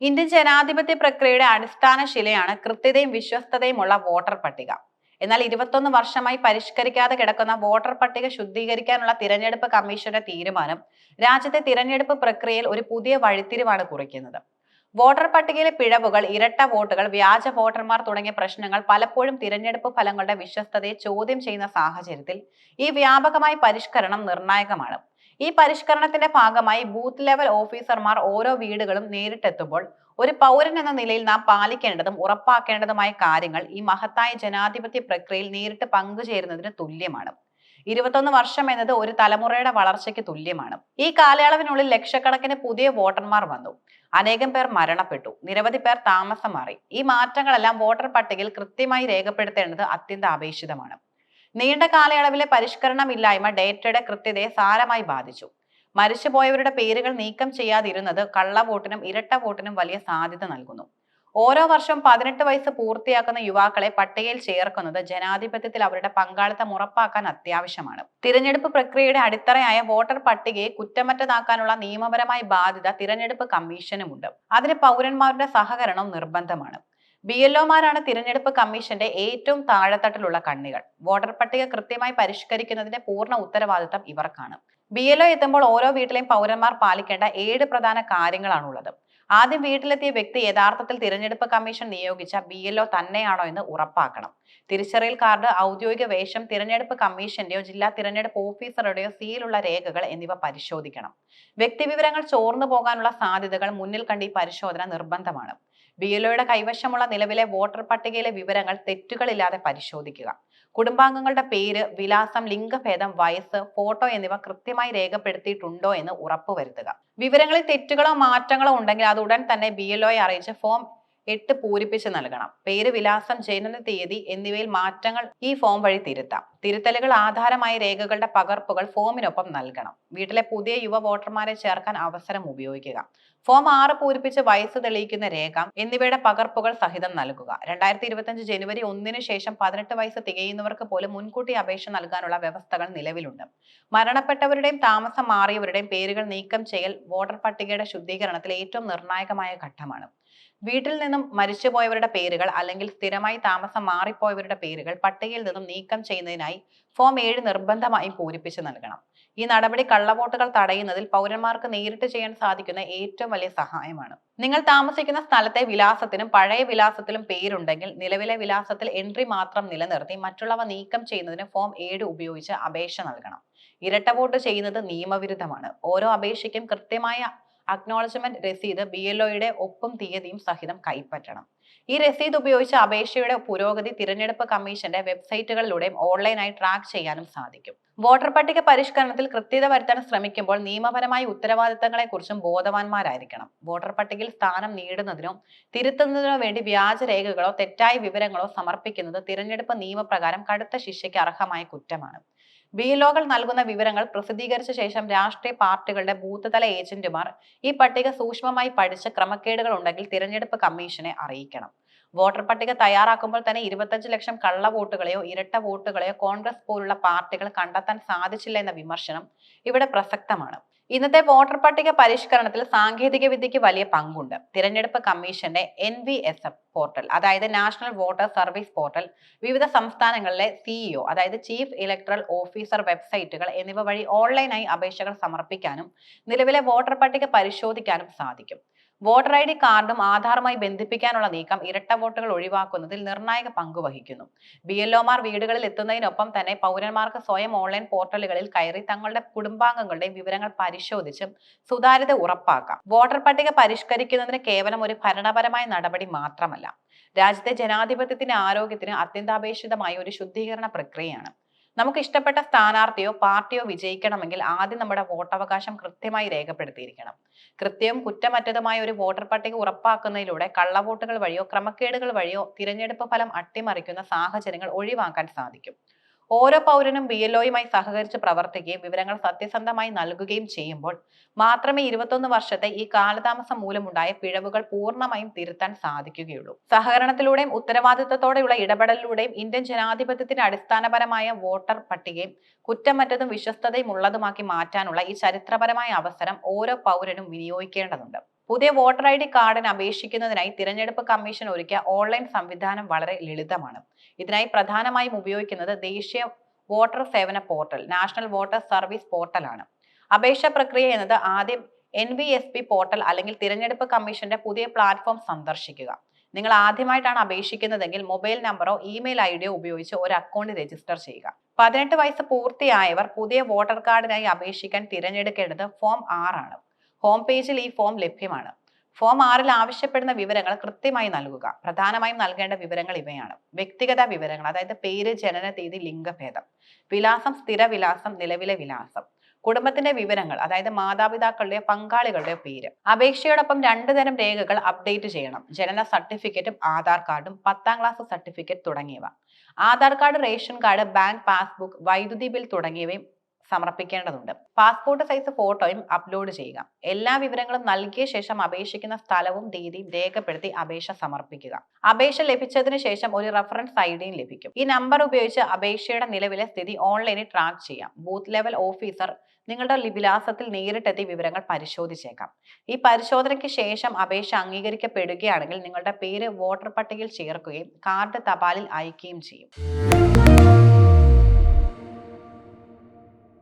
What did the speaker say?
Indian ജനാധിപത്യ പ്രക്രിയയുടെ അടിസ്ഥാന ശിലയാണ് കൃത്യതയും വിശ്വസ്തതയുമുള്ള വോട്ടർ പട്ടിക. എന്നാൽ ഇരുപത്തൊന്ന് വർഷമായി പരിഷ്കരിക്കാതെ കിടക്കുന്ന വോട്ടർ പട്ടിക ശുദ്ധീകരിക്കാനുള്ള തിരഞ്ഞെടുപ്പ് കമ്മീഷന്റെ തീരുമാനം രാജ്യത്തെ തിരഞ്ഞെടുപ്പ് പ്രക്രിയയിൽ ഒരു പുതിയ വഴിത്തിരിവാണ് കുറിക്കുന്നത്. വോട്ടർ പട്ടികയിലെ പിഴവുകൾ ഇരട്ട വോട്ടുകൾ വ്യാജ വോട്ടർമാർ തുടങ്ങിയ പ്രശ്നങ്ങൾ പലപ്പോഴും തിരഞ്ഞെടുപ്പ് ഫലങ്ങളുടെ വിശ്വസ്തതയെ ചോദ്യം ചെയ്യുന്ന സാഹചര്യത്തിൽ ഈ വ്യാപകമായ പരിഷ്കരണം നിർണായകമാണ്. ഈ പരിഷ്കരണത്തിന്റെ ഭാഗമായി ബൂത്ത് ലെവൽ ഓഫീസർമാർ ഓരോ വീടുകളും നേരിട്ടെത്തുമ്പോൾ ഒരു പൗരൻ എന്ന നിലയിൽ നാം പാലിക്കേണ്ടതും ഉറപ്പാക്കേണ്ടതുമായ കാര്യങ്ങൾ ഈ മഹത്തായ ജനാധിപത്യ പ്രക്രിയയിൽ നേരിട്ട് പങ്കുചേരുന്നതിന് തുല്യമാണ്. ഇരുപത്തൊന്ന് വർഷം എന്നത് ഒരു തലമുറയുടെ വളർച്ചയ്ക്ക് തുല്യമാണ്. ഈ കാലയളവിനുള്ളിൽ ലക്ഷക്കണക്കിന് പുതിയ വോട്ടർമാർ വന്നു. അനേകം പേർ മരണപ്പെട്ടു. നിരവധി പേർ താമസം മാറി. ഈ മാറ്റങ്ങളെല്ലാം വോട്ടർ പട്ടികയിൽ കൃത്യമായി രേഖപ്പെടുത്തേണ്ടത് അത്യന്താപേക്ഷിതമാണ്. നീണ്ട കാലയളവിലെ പരിഷ്കരണമില്ലായ്മ ഡേറ്റയുടെ കൃത്യതയെ സാരമായി ബാധിച്ചു. മരിച്ചുപോയവരുടെ പേരുകൾ നീക്കം ചെയ്യാതിരുന്നത് കള്ളവോട്ടിനും ഇരട്ട വോട്ടിനും വലിയ സാധ്യത നൽകുന്നു. ഓരോ വർഷം പതിനെട്ട് വയസ്സ് പൂർത്തിയാക്കുന്ന യുവാക്കളെ പട്ടികയിൽ ചേർക്കുന്നത് ജനാധിപത്യത്തിൽ അവരുടെ പങ്കാളിത്തം ഉറപ്പാക്കാൻ അത്യാവശ്യമാണ്. തിരഞ്ഞെടുപ്പ് പ്രക്രിയയുടെ അടിത്തറയായ വോട്ടർ പട്ടികയെ കുറ്റമറ്റതാക്കാനുള്ള നിയമപരമായ ബാധ്യത തിരഞ്ഞെടുപ്പ് കമ്മീഷനുമുണ്ട്. അതിന് പൗരന്മാരുടെ സഹകരണം നിർബന്ധമാണ്. ബി എൽഒമാരാണ് തിരഞ്ഞെടുപ്പ് കമ്മീഷന്റെ ഏറ്റവും താഴെത്തട്ടിലുള്ള കണ്ണികൾ. വോട്ടർ പട്ടിക കൃത്യമായി പരിഷ്കരിക്കുന്നതിന്റെ പൂർണ ഉത്തരവാദിത്തം ഇവർക്കാണ്. ബി എൽഒ എത്തുമ്പോൾ ഓരോ വീട്ടിലെയും പൗരന്മാർ പാലിക്കേണ്ട ഏഴ് പ്രധാന കാര്യങ്ങളാണുള്ളത്. ആദ്യം വീട്ടിലെത്തിയ വ്യക്തി യഥാർത്ഥത്തിൽ തിരഞ്ഞെടുപ്പ് കമ്മീഷൻ നിയോഗിച്ച ബി എൽഒ തന്നെയാണോ എന്ന് ഉറപ്പാക്കണം. തിരിച്ചറിയൽ കാർഡ് ഔദ്യോഗിക വേഷം തിരഞ്ഞെടുപ്പ് കമ്മീഷന്റെയോ ജില്ലാ തിരഞ്ഞെടുപ്പ് ഓഫീസറുടെയോ സീലുള്ള രേഖകൾ എന്നിവ പരിശോധിക്കണം. വ്യക്തിവിവരങ്ങൾ ചോർന്നു പോകാനുള്ള സാധ്യതകൾ മുന്നിൽ കണ്ട് ഈ പരിശോധന നിർബന്ധമാണ്. ബി എൽഒയുടെ കൈവശമുള്ള നിലവിലെ വോട്ടർ പട്ടികയിലെ വിവരങ്ങൾ തെറ്റുകളില്ലാതെ പരിശോധിക്കുക. കുടുംബാംഗങ്ങളുടെ പേര് വിലാസം ലിംഗഭേദം വയസ്സ് ഫോട്ടോ എന്നിവ കൃത്യമായി രേഖപ്പെടുത്തിയിട്ടുണ്ടോ എന്ന് ഉറപ്പുവരുത്തുക. വിവരങ്ങളിൽ തെറ്റുകളോ മാറ്റങ്ങളോ ഉണ്ടെങ്കിൽ അത് ഉടൻ തന്നെ ബി എൽഒയെ അറിയിച്ച് ഫോം എട്ട് പൂരിപ്പിച്ച് നൽകണം. പേര് വിലാസം ജനന തീയതി എന്നിവയിൽ മാറ്റങ്ങൾ ഈ ഫോം വഴി തിരുത്താം. തിരുത്തലുകൾ ആധാരമായ രേഖകളുടെ പകർപ്പുകൾ ഫോമിനൊപ്പം നൽകണം. വീട്ടിലെ പുതിയ യുവ വോട്ടർമാരെ ചേർക്കാൻ അവസരം ഉപയോഗിക്കുക. ഫോം ആറ് പൂരിപ്പിച്ച് വയസ്സ് തെളിയിക്കുന്ന രേഖ എന്നിവയുടെ പകർപ്പുകൾ സഹിതം നൽകുക. രണ്ടായിരത്തി ഇരുപത്തിയഞ്ച് ജനുവരി ഒന്നിനു ശേഷം പതിനെട്ട് വയസ്സ് തികയുന്നവർക്ക് പോലും മുൻകൂട്ടി അപേക്ഷ നൽകാനുള്ള വ്യവസ്ഥകൾ നിലവിലുണ്ട്. മരണപ്പെട്ടവരുടെയും താമസം മാറിയവരുടെയും പേരുകൾ നീക്കം ചെയ്യൽ വോട്ടർ പട്ടികയുടെ ശുദ്ധീകരണത്തിൽ ഏറ്റവും നിർണായകമായ ഘട്ടമാണ്. വീട്ടിൽ നിന്നും മരിച്ചുപോയവരുടെ പേരുകൾ അല്ലെങ്കിൽ സ്ഥിരമായി താമസം മാറിപ്പോയവരുടെ പേരുകൾ പട്ടികയിൽ നിന്നും നീക്കം ചെയ്യുന്നതിനായി ഫോം ഏഴ് നിർബന്ധമായും പൂരിപ്പിച്ച് നൽകണം. ഈ നടപടി കള്ളവോട്ടുകൾ തടയുന്നതിൽ പൗരന്മാർക്ക് നേരിട്ട് ചെയ്യാൻ സാധിക്കുന്ന ഏറ്റവും വലിയ സഹായമാണ്. നിങ്ങൾ താമസിക്കുന്ന സ്ഥലത്തെ വിലാസത്തിനും പഴയ വിലാസത്തിലും പേരുണ്ടെങ്കിൽ നിലവിലെ വിലാസത്തിൽ എൻട്രി മാത്രം നിലനിർത്തി മറ്റുള്ളവ നീക്കം ചെയ്യുന്നതിന് ഫോം ഏഴ് ഉപയോഗിച്ച് അപേക്ഷ നൽകണം. ഇരട്ട വോട്ട് ചെയ്യുന്നത് നിയമവിരുദ്ധമാണ്. ഓരോ അപേക്ഷയ്ക്കും കൃത്യമായ അക്നോളജ്മെന്റ് രസീത് ബി എൽ ഒയുടെ ഒപ്പും തീയതിയും സഹിതം കൈപ്പറ്റണം. ഈ രസീത് ഉപയോഗിച്ച് അപേക്ഷയുടെ പുരോഗതി തിരഞ്ഞെടുപ്പ് കമ്മീഷന്റെ വെബ്സൈറ്റുകളിലൂടെയും ഓൺലൈനായി ട്രാക്ക് ചെയ്യാനും സാധിക്കും. വോട്ടർ പട്ടിക പരിഷ്കരണത്തിൽ കൃത്യത വരുത്താൻ ശ്രമിക്കുമ്പോൾ നിയമപരമായ ഉത്തരവാദിത്തങ്ങളെക്കുറിച്ചും ബോധവാന്മാരായിരിക്കണം. വോട്ടർ പട്ടികയിൽ സ്ഥാനം നേടുന്നതിനോ തിരുത്തുന്നതിനോ വേണ്ടി വ്യാജ രേഖകളോ തെറ്റായ വിവരങ്ങളോ സമർപ്പിക്കുന്നത് തിരഞ്ഞെടുപ്പ് നിയമപ്രകാരം കടുത്ത ശിക്ഷയ്ക്ക് അർഹമായ കുറ്റമാണ്. ബി ലോകൾ നൽകുന്ന വിവരങ്ങൾ പ്രസിദ്ധീകരിച്ച ശേഷം രാഷ്ട്രീയ പാർട്ടികളുടെ ബൂത്ത് തല ഏജന്റുമാർ ഈ പട്ടിക സൂക്ഷ്മമായി പഠിച്ച് ക്രമക്കേടുകൾ ഉണ്ടെങ്കിൽ തിരഞ്ഞെടുപ്പ് കമ്മീഷനെ അറിയിക്കണം. വോട്ടർ പട്ടിക തയ്യാറാക്കുമ്പോൾ തന്നെ ഇരുപത്തഞ്ച് ലക്ഷം കള്ള വോട്ടുകളെയോ ഇരട്ട വോട്ടുകളെയോ കോൺഗ്രസ് പോലുള്ള പാർട്ടികൾ കണ്ടെത്താൻ സാധിച്ചില്ല എന്ന വിമർശനം ഇവിടെ പ്രസക്തമാണ്. ഇന്നത്തെ വോട്ടർ പട്ടിക പരിഷ്കരണത്തിൽ സാങ്കേതിക വിദ്യയ്ക്ക് വലിയ പങ്കുണ്ട്. തിരഞ്ഞെടുപ്പ് കമ്മീഷന്റെ N V S F portal അതായത് നാഷണൽ വോട്ടർ സർവീസ് പോർട്ടൽ വിവിധ സംസ്ഥാനങ്ങളിലെ സിഇഒ അതായത് ചീഫ് ഇലക്ട്രൽ ഓഫീസർ വെബ്സൈറ്റുകൾ എന്നിവ വഴി ഓൺലൈനായി അപേക്ഷകൾ സമർപ്പിക്കാനും നിലവിലെ വോട്ടർ പട്ടിക പരിശോധിക്കാനും സാധിക്കും. വോട്ടർ ഐ ഡി കാർഡും ആധാറുമായി ബന്ധിപ്പിക്കാനുള്ള നീക്കം ഇരട്ട വോട്ടുകൾ ഒഴിവാക്കുന്നതിൽ നിർണായക പങ്ക് വഹിക്കുന്നു. ബി എൽ ഒമാർ വീടുകളിൽ എത്തുന്നതിനൊപ്പം തന്നെ പൗരന്മാർക്ക് സ്വയം ഓൺലൈൻ പോർട്ടലുകളിൽ കയറി തങ്ങളുടെ കുടുംബാംഗങ്ങളുടെയും വിവരങ്ങൾ പരിശോധിച്ച് സുതാര്യത ഉറപ്പാക്കാം. വോട്ടർ പട്ടിക പരിഷ്കരിക്കുന്നതിന് കേവലം ഒരു ഭരണപരമായ നടപടി മാത്രമല്ല രാജ്യത്തെ ജനാധിപത്യത്തിന്റെ ആരോഗ്യത്തിന് അത്യന്താപേക്ഷിതമായ ഒരു ശുദ്ധീകരണ പ്രക്രിയയാണ്. നമുക്ക് ഇഷ്ടപ്പെട്ട സ്ഥാനാർത്ഥിയോ പാർട്ടിയോ വിജയിക്കണമെങ്കിൽ ആദ്യം നമ്മുടെ വോട്ടവകാശം കൃത്യമായി രേഖപ്പെടുത്തിയിരിക്കണം. കൃത്യവും കുറ്റമറ്റതുമായ ഒരു വോട്ടർ പട്ടിക ഉറപ്പാക്കുന്നതിലൂടെ കള്ളവോട്ടുകൾ വഴിയോ ക്രമക്കേടുകൾ വഴിയോ തിരഞ്ഞെടുപ്പ് ഫലം അട്ടിമറിക്കുന്ന സാഹചര്യങ്ങൾ ഒഴിവാക്കാൻ സാധിക്കും. ഓരോ പൗരനും ബി എൽ ഒയുമായി സഹകരിച്ച് പ്രവർത്തിക്കുകയും വിവരങ്ങൾ സത്യസന്ധമായി നൽകുകയും ചെയ്യുമ്പോൾ മാത്രമേ ഇരുപത്തൊന്ന് വർഷത്തെ ഈ കാലതാമസം മൂലമുണ്ടായ പിഴവുകൾ പൂർണമായും തിരുത്താൻ സാധിക്കുകയുള്ളൂ. സഹകരണത്തിലൂടെയും ഉത്തരവാദിത്തത്തോടെയുള്ള ഇടപെടലിലൂടെയും ഇന്ത്യൻ ജനാധിപത്യത്തിന്റെ അടിസ്ഥാനപരമായ വോട്ടർ പട്ടികയും കുറ്റമറ്റതും വിശ്വസ്തതയും ഉള്ളതുമാക്കി മാറ്റാനുള്ള ഈ ചരിത്രപരമായ അവസരം ഓരോ പൗരനും വിനിയോഗിക്കേണ്ടതുണ്ട്. പുതിയ വോട്ടർ ഐ ഡി കാർഡിന് അപേക്ഷിക്കുന്നതിനായി തിരഞ്ഞെടുപ്പ് കമ്മീഷൻ ഒരുക്കിയ ഓൺലൈൻ സംവിധാനം വളരെ ലളിതമാണ്. ഇതിനായി പ്രധാനമായും ഉപയോഗിക്കുന്നത് ദേശീയ വോട്ടർ സേവന പോർട്ടൽ നാഷണൽ വോട്ടർ സർവീസ് പോർട്ടലാണ് അപേക്ഷ പ്രക്രിയ എന്നത് ആദ്യം N V S P portal അല്ലെങ്കിൽ തിരഞ്ഞെടുപ്പ് കമ്മീഷന്റെ പുതിയ പ്ലാറ്റ്ഫോം സന്ദർശിക്കുക. നിങ്ങൾ ആദ്യമായിട്ടാണ് അപേക്ഷിക്കുന്നതെങ്കിൽ മൊബൈൽ നമ്പറോ ഇമെയിൽ ഐ ഡിയോ ഉപയോഗിച്ച് ഒരു അക്കൗണ്ട് രജിസ്റ്റർ ചെയ്യുക. പതിനെട്ട് വയസ്സ് പൂർത്തിയായവർ പുതിയ വോട്ടർ കാർഡിനായി അപേക്ഷിക്കാൻ തിരഞ്ഞെടുക്കേണ്ടത് ഫോം ആറാണ് ഹോം പേജിൽ ഈ ഫോം ലഭ്യമാണ്. ഫോം ആറിൽ ആവശ്യപ്പെടുന്ന വിവരങ്ങൾ കൃത്യമായി നൽകുക. പ്രധാനമായും നൽകേണ്ട വിവരങ്ങൾ ഇവയാണ്. വ്യക്തിഗത വിവരങ്ങൾ അതായത് പേര് ജനന തീയതി ലിംഗഭേദം വിലാസം സ്ഥിര വിലാസം നിലവിലെ വിലാസം കുടുംബത്തിന്റെ വിവരങ്ങൾ അതായത് മാതാപിതാക്കളുടെയോ പങ്കാളികളുടെയോ പേര് അപേക്ഷയോടൊപ്പം രണ്ടു തരം രേഖകൾ അപ്ഡേറ്റ് ചെയ്യണം. ജനന സർട്ടിഫിക്കറ്റും ആധാർ കാർഡും പത്താം ക്ലാസ് സർട്ടിഫിക്കറ്റ് തുടങ്ങിയവ. Aadhaar card ration card bank passbook വൈദ്യുതി ബിൽ തുടങ്ങിയവയും സമർപ്പിക്കേണ്ടതുണ്ട്. പാസ്പോർട്ട് സൈസ് ഫോട്ടോയും അപ്ലോഡ് ചെയ്യുക. എല്ലാ വിവരങ്ങളും നൽകിയ ശേഷം അപേക്ഷിക്കുന്ന സ്ഥലവും തീയതിയും രേഖപ്പെടുത്തി അപേക്ഷ സമർപ്പിക്കുക. അപേക്ഷ ലഭിച്ചതിന് ശേഷം ഒരു റഫറൻസ് ഐ ഡിയും ലഭിക്കും. ഈ നമ്പർ ഉപയോഗിച്ച് അപേക്ഷയുടെ നിലവിലെ സ്ഥിതി ഓൺലൈനിൽ ട്രാക്ക് ചെയ്യാം. ബൂത്ത് ലെവൽ ഓഫീസർ നിങ്ങളുടെ വിലാസത്തിൽ നേരിട്ടെത്തി വിവരങ്ങൾ പരിശോധിച്ചേക്കാം. ഈ പരിശോധനയ്ക്ക് ശേഷം അപേക്ഷ അംഗീകരിക്കപ്പെടുകയാണെങ്കിൽ നിങ്ങളുടെ പേര് വോട്ടർ പട്ടികയിൽ ചേർക്കുകയും കാർഡ് തപാലിൽ അയക്കുകയും ചെയ്യും.